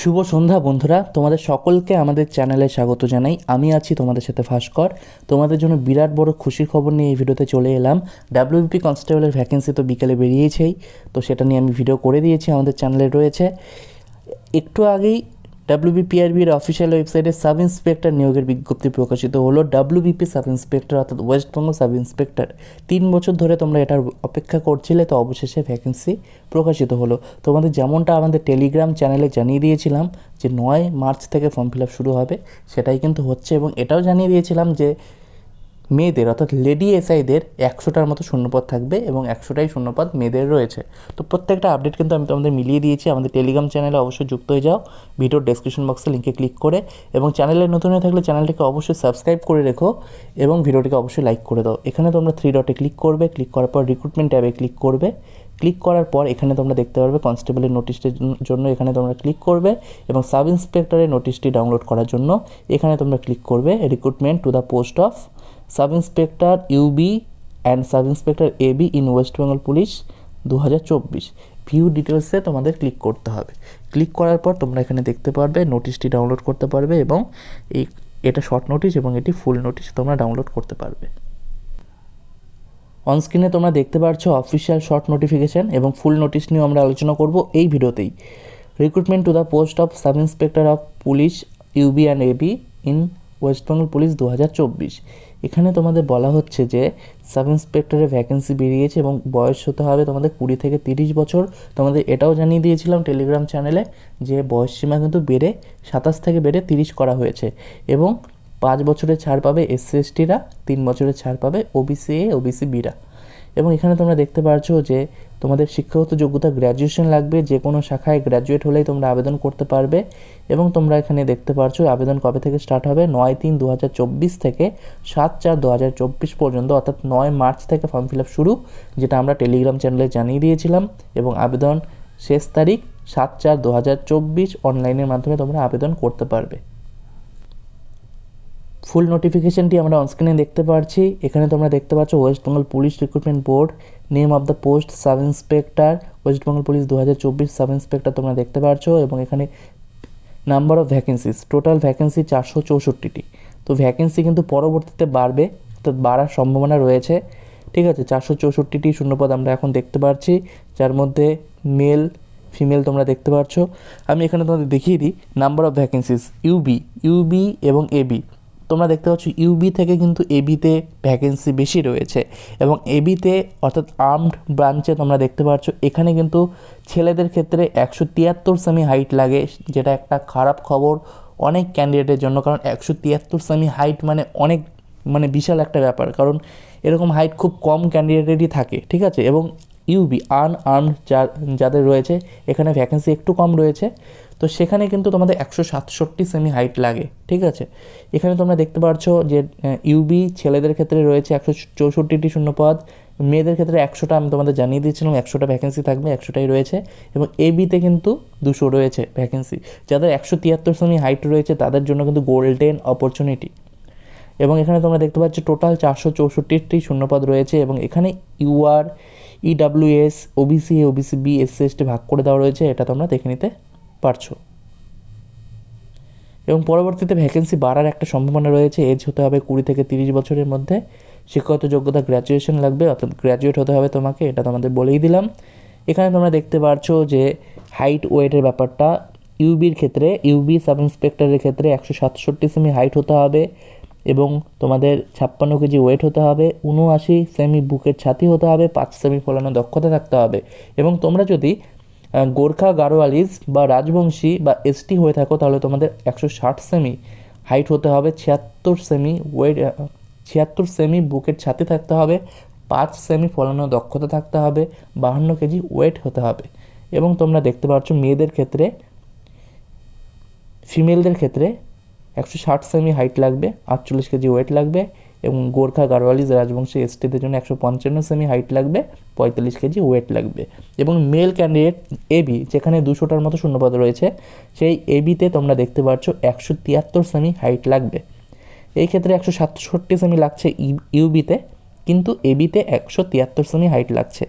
শুভ সন্ধ্যা, বন্ধুরা। তোমাদের সকলকে আমাদের চ্যানেলে স্বাগত জানাই। আমি আছি তোমাদের সাথে ভাস্কর। তোমাদের জন্য বিরাট বড় খুশির খবর নিয়ে এই ভিডিওতে চলে এলাম। ডাব্লিউপি কনস্টেবলের ভ্যাকেন্সি তো বিকেলে বেরিয়েছেই, তো সেটা নিয়ে আমি ভিডিও করে দিয়েছি, আমাদের চ্যানেলে রয়েছে। একটু আগেই ডাব্লিউবিপিআরবির অফিসিয়াল ওয়েবসাইটে সাব ইন্সপেক্টর নিয়োগের বিজ্ঞপ্তি প্রকাশিত হলো। ডাব্লিউবিপি সাব ইন্সপেক্টর অর্থাৎ ওয়েস্টবেঙ্গল সাব ইন্সপেক্টর তিন বছর ধরে তোমরা এটার অপেক্ষা করছিলে, তো অবশেষে ভ্যাকেন্সি প্রকাশিত হলো। তোমাদের যেমনটা আমাদের টেলিগ্রাম চ্যানেলে জানিয়ে দিয়েছিলাম যে, নয় মার্চ থেকে ফর্ম ফিল আপ শুরু হবে, সেটাই কিন্তু হচ্ছে এবং এটাও জানিয়ে দিয়েছিলাম যে মেয়েদের, অর্থাৎ লেডি এসআইদের একশোটার মতো শূন্যপদ থাকবে এবং একশোটাই শূন্যপদ মেয়েদের রয়েছে। তো প্রত্যেকটা আপডেট কিন্তু আমি তোমাদের মিলিয়ে দিয়েছি। আমাদের টেলিগ্রাম চ্যানেলে অবশ্যই যুক্ত হয়ে যাও। ভিডিওর ডেসক্রিপশন বক্সে লিঙ্কে ক্লিক করে এবং চ্যানেলে নতুন হয়ে থাকলে চ্যানেলটিকে অবশ্যই সাবস্ক্রাইব করে রেখো এবং ভিডিওটিকে অবশ্যই লাইক করে দাও। এখানে তোমরা থ্রি ডটে ক্লিক করবে। ক্লিক করার পর রিক্রুটমেন্ট ট্যাবে ক্লিক করবে। ক্লিক করার পর এখানে তোমরা দেখতে পারবে কনস্টেবলের নোটিশটির জন্য এখানে তোমরা ক্লিক করবে এবং সাব ইন্সপেক্টরের নোটিশটি ডাউনলোড করার জন্য এখানে তোমরা ক্লিক করবে recruitment to the post of sub inspector UB and sub inspector AB in West Bengal police দু হাজার চব্বিশ। ভিউ ডিটেলসে তোমাদের ক্লিক করতে হবে। ক্লিক করার পর তোমরা এখানে দেখতে পারবে নোটিশটি ডাউনলোড করতে পারবে এবং এই, এটা শর্ট নোটিশ এবং এটি ফুল নোটিশ তোমরা ডাউনলোড করতে পারবে। অনস্ক্রিনে তোমরা দেখতে পাচ্ছ অফিসিয়াল শর্ট নোটিফিকেশান এবং ফুল নোটিশ নিয়েও আমরা আলোচনা করব এই ভিডিওতেই। Recruitment to the post of sub inspector of police UB and AB in West Bengal police দু হাজার চব্বিশ। এখানে তোমাদের বলা হচ্ছে যে, সাব ইন্সপেক্টরের ভ্যাকেন্সি বেরিয়েছে এবং বয়স হতে হবে তোমাদের কুড়ি থেকে তিরিশ বছর। তোমাদের এটাও জানিয়ে দিয়েছিলাম টেলিগ্রাম চ্যানেলে যে, বয়স সীমা কিন্তু বেড়ে সাতাশ থেকে বেড়ে তিরিশ করা হয়েছে এবং পাঁচ বছরের ছাড় পাবে এসসি এসটিরা তিন বছরের ছাড় পাবে ওবিসি এ ওবিসি বিরা এবং এখানে তোমরা দেখতে পাচ্ছ যে তোমাদের শিক্ষাগত যোগ্যতা গ্র্যাজুয়েশন লাগবে, যে কোনো শাখায় গ্র্যাজুয়েট হলেই তোমরা আবেদন করতে পারবে এবং তোমরা এখানে দেখতে পাচ্ছ আবেদন কবে থেকে স্টার্ট হবে? নয় তিন দু থেকে সাত চার দু পর্যন্ত, অর্থাৎ নয় মার্চ থেকে ফর্ম ফিল শুরু, যেটা আমরা টেলিগ্রাম চ্যানেলে জানিয়ে দিয়েছিলাম এবং আবেদন শেষ তারিখ সাত চার দু অনলাইনের মাধ্যমে তোমরা আবেদন করতে পারবে। ফুল নোটিফিকেশনটি আমরা অনস্ক্রিনে দেখতে পাচ্ছি এখানে তোমরা দেখতে পাচ্ছ West Bengal police recruitment board name of the post sub inspector West Bengal police দু হাজার চব্বিশ সাব ইন্সপেক্টর তোমরা দেখতে পাচ্ছ এবং এখানে number of vacancies total vacancy চারশো চৌষট্টিটি। তো ভ্যাকেন্সি কিন্তু পরবর্তীতে বাড়বে, অর্থাৎ বাড়ার সম্ভাবনা রয়েছে। ঠিক আছে, চারশো চৌষট্টিটি শূন্যপদ আমরা এখন দেখতে পাচ্ছি যার মধ্যে মেল ফিমেল তোমরা দেখতে পাচ্ছ আমি এখানে তোমাদের দেখিয়ে দিই number of vacancies UB UB এবং এবি তোমরা দেখতে পাচ্ছ ইউবি থেকে কিন্তু এবিতে ভ্যাকেন্সি বেশি রয়েছে এবং এবিতে অর্থাৎ আর্মড ব্রাঞ্চে তোমরা দেখতে পাচ্ছ এখানে কিন্তু ছেলেদের ক্ষেত্রে একশো তিয়াত্তর সেমি হাইট লাগে, যেটা একটা খারাপ খবর অনেক ক্যান্ডিডেটের জন্য, কারণ একশো তিয়াত্তর সেমি হাইট মানে অনেক মানে বিশাল একটা ব্যাপার। কারণ এরকম হাইট খুব কম ক্যান্ডিডেটেরই থাকে, ঠিক আছে? এবং ইউবি আন আর্মড যা, যাদের রয়েছে, এখানে ভ্যাকেন্সি একটু কম রয়েছে। তো সেখানে কিন্তু তোমাদের একশো সাতষট্টি সেমি হাইট লাগে, ঠিক আছে? এখানে তোমরা দেখতে পাচ্ছ যে ইউবি ছেলেদের ক্ষেত্রে রয়েছে একশো চৌষট্টিটি শূন্যপদ, মেয়েদের ক্ষেত্রে একশোটা আমি তোমাদের জানিয়ে দিয়েছিলাম, একশোটা ভ্যাকেন্সি থাকবে, একশোটাই রয়েছে। এবং এবিতে কিন্তু দুশো রয়েছে ভ্যাকেন্সি যাদের একশো তিয়াত্তর সেমি হাইট রয়েছে, তাদের জন্য কিন্তু গোল্ডেন অপরচুনিটি এবং এখানে তোমরা দেখতে পাচ্ছ টোটাল চারশো চৌষট্টিটি শূন্যপদ রয়েছে, এবং এখানে UR EWS OBC OBC B SC ST ভাগ করে দেওয়া রয়েছে, এটা তোমরা দেখে নিতে পারছ। এবং পরবর্তীতে ভ্যাকেন্সি বাড়ার একটা সম্ভাবনা রয়েছে এজ হতে হবে কুড়ি থেকে তিরিশ বছরের মধ্যে। শিক্ষাগত যোগ্যতা গ্র্যাজুয়েশন লাগবে, অর্থাৎ গ্র্যাজুয়েট হতে হবে তোমাকে, এটা তোমাদের বলেই দিলাম। এখানে তোমরা দেখতে পারছ যে হাইট ওয়েটের ব্যাপারটা ইউবির ক্ষেত্রে ইউবি সাব ইন্সপেক্টরের ক্ষেত্রে একশো সাতষট্টি সেমি হাইট হতে হবে। এবং তোমাদের ছাপ্পান্ন কেজি ওয়েট হতে হবে, উনআশি সেমি বুকের ছাতি হতে হবে, পাঁচ সেমি ফলানো দক্ষতা থাকতে হবে। এবং তোমরা যদি গোর্খা গারোয়ালিজ বা রাজবংশী বা এসটি হয়ে থাকো, তাহলে তোমাদের একশো ষাট সেমি হাইট হতে হবে, ছিয়াত্তর সেমি ওয়েট ছিয়াত্তর সেমি বুকের ছাতি থাকতে হবে, পাঁচ সেমি ফলানো দক্ষতা থাকতে হবে, বাহান্ন কেজি ওয়েট হতে হবে। এবং তোমরা দেখতে পাচ্ছ মেয়েদের ক্ষেত্রে ফিমেলদের ক্ষেত্রে একশো ষাট সেমি হাইট লাগবে, আটচল্লিশ কেজি ওয়েট লাগবে এবং গোর্খা গারওয়ালিজ রাজবংশী এসটিদের জন্য একশো পঞ্চান্ন সেমি হাইট লাগবে, পঁয়তাল্লিশ কেজি ওয়েট লাগবে। এবং মেল ক্যান্ডিডেট এবি যেখানে দুশোটার মতো শূন্যপদ রয়েছে, সেই এবিতে তোমরা দেখতে পাচ্ছ একশো তিয়াত্তর সেমি হাইট লাগবে। এই ক্ষেত্রে একশো সাতষট্টি সেমি লাগছে ইউবিতে কিন্তু এবিতে একশো তিয়াত্তর সেমি হাইট লাগছে।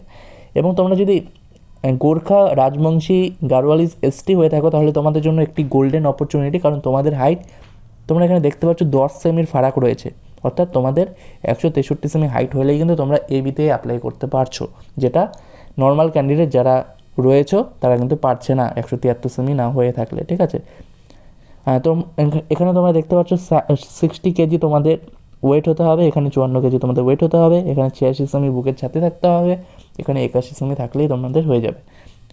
এবং তোমরা যদি গোর্খা রাজবংশী গারোয়ালিস এসটি হয়ে থাকো, তাহলে তোমাদের জন্য একটি গোল্ডেন অপরচুনিটি কারণ তোমাদের হাইট তোমরা এখানে দেখতে পাচ্ছ দশ সেমির ফারাক রয়েছে। অর্থাৎ তোমাদের একশো তেষট্টি সেমি হাইট হলেই কিন্তু তোমরা এবিতে অ্যাপ্লাই করতে পারছ। যেটা নর্মাল ক্যান্ডিডেট যারা রয়েছে, তারা কিন্তু পারছে না একশো তিয়াত্তর সেমি না হয়ে থাকলে, ঠিক আছে? তো এখ- এখানে তোমরা দেখতে পাচ্ছ সিক্সটি কেজি তোমাদের ওয়েট হতে হবে, এখানে চুয়ান্ন কেজি তোমাদের ওয়েট হতে হবে, এখানে ছিয়াশি সেমি বুকের ছাতে থাকতে হবে, এখানে একাশি সেমি থাকলেই তোমাদের হয়ে যাবে,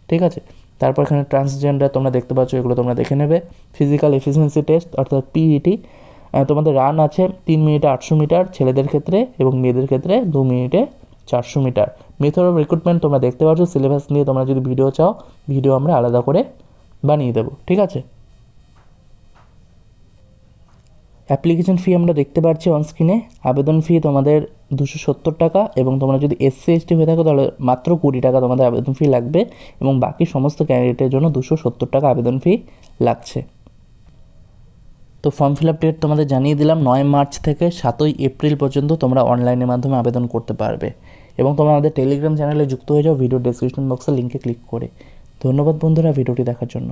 ঠিক আছে? তারপর এখানে ট্রান্সজেন্ডার তোমরা দেখতে পাচ্ছ, এগুলো তোমরা দেখে নেবে। ফিজিক্যাল এফিসিয়েন্সি টেস্ট অর্থাৎ পিইটি তোমাদের রান আছে তিন মিনিটে আটশো মিটার ছেলেদের ক্ষেত্রে এবং মেয়েদের ক্ষেত্রে দু মিনিটে চারশো মিটার। মেথড অফ রিক্রুটমেন্ট তোমরা দেখতে পাচ্ছ সিলেবাস নিয়ে তোমরা যদি ভিডিও চাও ভিডিও আমরা আলাদা করে বানিয়ে দেবো, ঠিক আছে? অ্যাপ্লিকেশন ফি আমরা দেখতে পাচ্ছি অন স্ক্রিনে আবেদন ফি তোমাদের দুশো সত্তর টাকা এবং তোমরা যদি এসসি এসটি হয়ে থাকো তাহলে মাত্র কুড়ি টাকা তোমাদের আবেদন ফি লাগবে এবং বাকি সমস্ত ক্যান্ডিডেটের জন্য দুশো সত্তর টাকা আবেদন ফি লাগছে। তো ফর্ম ফিল আপ ডেট তোমাদের জানিয়ে দিলাম, নয় মার্চ থেকে সাতই এপ্রিল পর্যন্ত তোমরা অনলাইনের মাধ্যমে আবেদন করতে পারবে এবং তোমরা আমাদের টেলিগ্রাম চ্যানেলে যুক্ত হয়ে যাও ভিডিও ডেসক্রিপশন বক্সে লিঙ্কে ক্লিক করে। ধন্যবাদ বন্ধুরা ভিডিওটি দেখার জন্য।